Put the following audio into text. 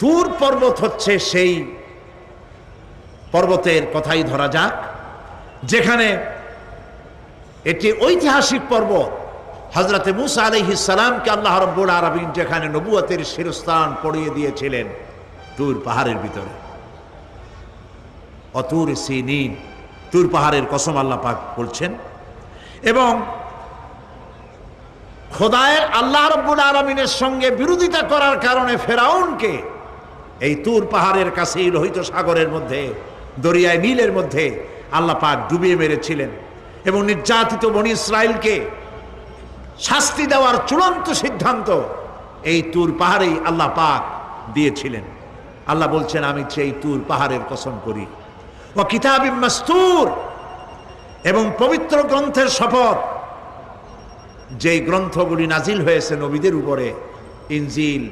তুর পর্বত হচ্ছে সেই পর্বতের কথাই ধরা যাক, যেখানে এটি ঐতিহাসিক পর্বত হজরতে মুসা আলহিস সালামকে আল্লাহ রব্বুল আরবিন যেখানে নবুয়তের শিরস্থান পড়িয়ে দিয়েছিলেন তুর পাহাড়ের ভিতরে। অতুর সি সিনিন তুর পাহাড়ের কসম আল্লাহ পাক বলছেন। এবং খোদায়ের আল্লাহ রব্বুল আলমিনের সঙ্গে বিরোধিতা করার কারণে ফেরাউনকে এই তুর পাহাড়ের কাছেই লোহিত সাগরের মধ্যে, দরিয়ায় নীলের মধ্যে আল্লাহ পাক ডুবিয়ে মেরেছিলেন এবং নির্যাতিত বনি ইসরায়েলকে শাস্তি দেওয়ার চূড়ান্ত সিদ্ধান্ত এই তুর পাহাড়েই আল্লাহ পাক দিয়েছিলেন। আল্লাহ বলছেন, আমি সেই তুর পাহাড়ের কসম করি। ও কিতাবিম মাস্তুর এবং পবিত্র গ্রন্থের শপথ। যেই গ্রন্থগুলি নাজিল হয়েছে নবীদের উপরে, ইনজিল